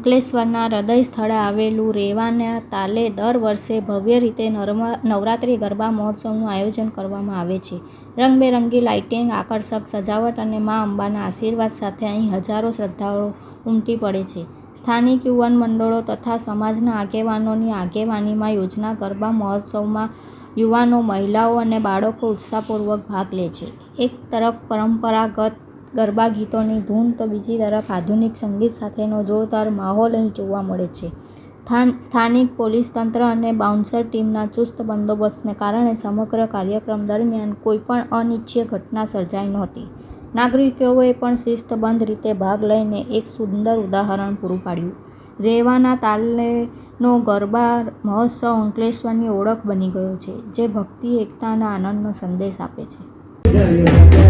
અંકલેશ્વરના હૃદય સ્થળે આવેલું રેવાના તાલે દર વર્ષે ભવ્ય રીતે નરમા, નવરાત્રિ ગરબા મહોત્સવનું આયોજન કરવામાં આવે છે. રંગબેરંગી લાઇટિંગ, આકર્ષક સજાવટ અને મા અંબાના આશીર્વાદ સાથે અહીં હજારો શ્રદ્ધાળુઓ ઉમટી પડે છે. સ્થાનિક યુવાન મંડળો તથા સમાજના આગેવાનોની આગેવાનીમાં યોજના ગરબા મહોત્સવમાં યુવાનો, મહિલાઓ અને બાળકો ઉત્સાહપૂર્વક ભાગ લે છે. એક તરફ પરંપરાગત ગરબા ગીતોની ધૂન તો બીજી તરફ આધુનિક સંગીત સાથેનો જોરદાર માહોલ અહીં જોવા મળે છે. સ્થાન સ્થાનિક પોલીસ તંત્ર અને બાઉન્સર ટીમના ચુસ્ત બંદોબસ્તને કારણે સમગ્ર કાર્યક્રમ દરમિયાન કોઈપણ અનિચ્છનીય ઘટના સર્જાઈ નહોતી. નાગરિકોએ પણ શિસ્તબદ્ધ રીતે ભાગ લઈને એક સુંદર ઉદાહરણ પૂરું પાડ્યું. રેવાના તાલેનો ગરબા મહોત્સવ અંકલેશ્વરની ઓળખ બની ગયો છે, જે ભક્તિ, એકતાના આનંદનો સંદેશ આપે છે.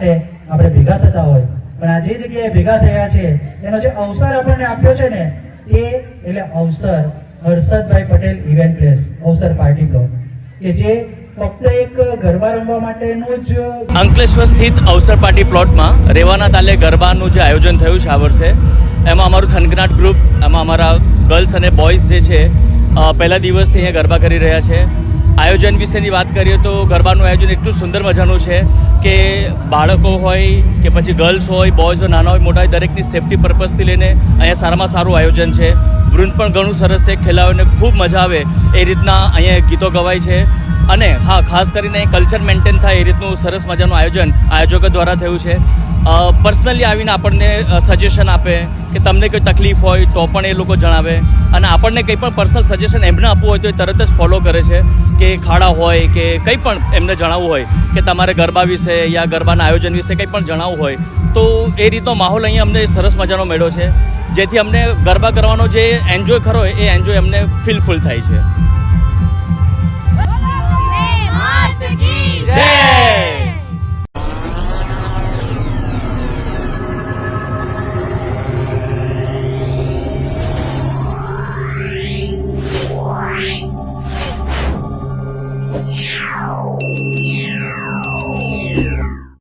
માટે આપણે ભેગા થતા હોય. પણ આ જે જગ્યાએ ભેગા થયા છે, એનો જે અવસર આપણને આપ્યો છે ને, એ એટલે Avsar Harshadbhai Patel event place, Avsar party block. કે જે ફક્ત એક ગરબા રમવા માટેનું જ અંકલેશ્વર સ્થિત અવસર પાર્ટી પ્લોટમાં રેવાના તાલે ગરબાનું જે આયોજન થયું છે આ વર્ષે, એમાં અમારું થનગનાટ ગ્રુપ એમાં અમારા ગર્લ્સ અને બોયઝ જે છે પહેલા દિવસથી અહીંયા ગરબા કરી રહ્યા છે. આયોજન વિશેની વાત કરીએ તો ગરબાનું આયોજન એટલું સુંદર મજાનું છે કે બાળકો હોય કે પછી ગર્લ્સ હોય બોયઝ હોય, નાના હોય, મોટા હોય, દરેકની સેફટી પર્પઝથી લઈને અહીંયા સારામાં સારું આયોજન છે. વૃંદ પણ ઘણું સરસ છે, ખેલાડીઓને ખૂબ મજા આવે એ રીતના અહીંયા ગીતો ગવાય છે. અને હા, ખાસ કરીને કલ્ચર મેન્ટેન થાય એ રીતનું સરસ મજાનું આયોજન આયોજકો દ્વારા થયું છે. પર્સનલી આવીને આપણને સજેશન આપે કે તમને કોઈ તકલીફ હોય તો પણ એ લોકો જણાવે. અને આપણને કંઈ પણ પર્સનલ સજેશન એમને આપવું હોય તો એ તરત જ ફોલો કરે છે કે ખાડા હોય કે કંઈ પણ એમને જણાવવું હોય કે તમારે ગરબા વિશે યા ગરબાના આયોજન વિશે કંઈ પણ જણાવવું હોય તો એ રીતનો માહોલ અહીંયા અમને સરસ મજાનો મેળો છે. જેથી અમને ગરબા કરવાનો જે એન્જોય ખરો એ એન્જોય અમને ફીલફુલ થાય છે. જય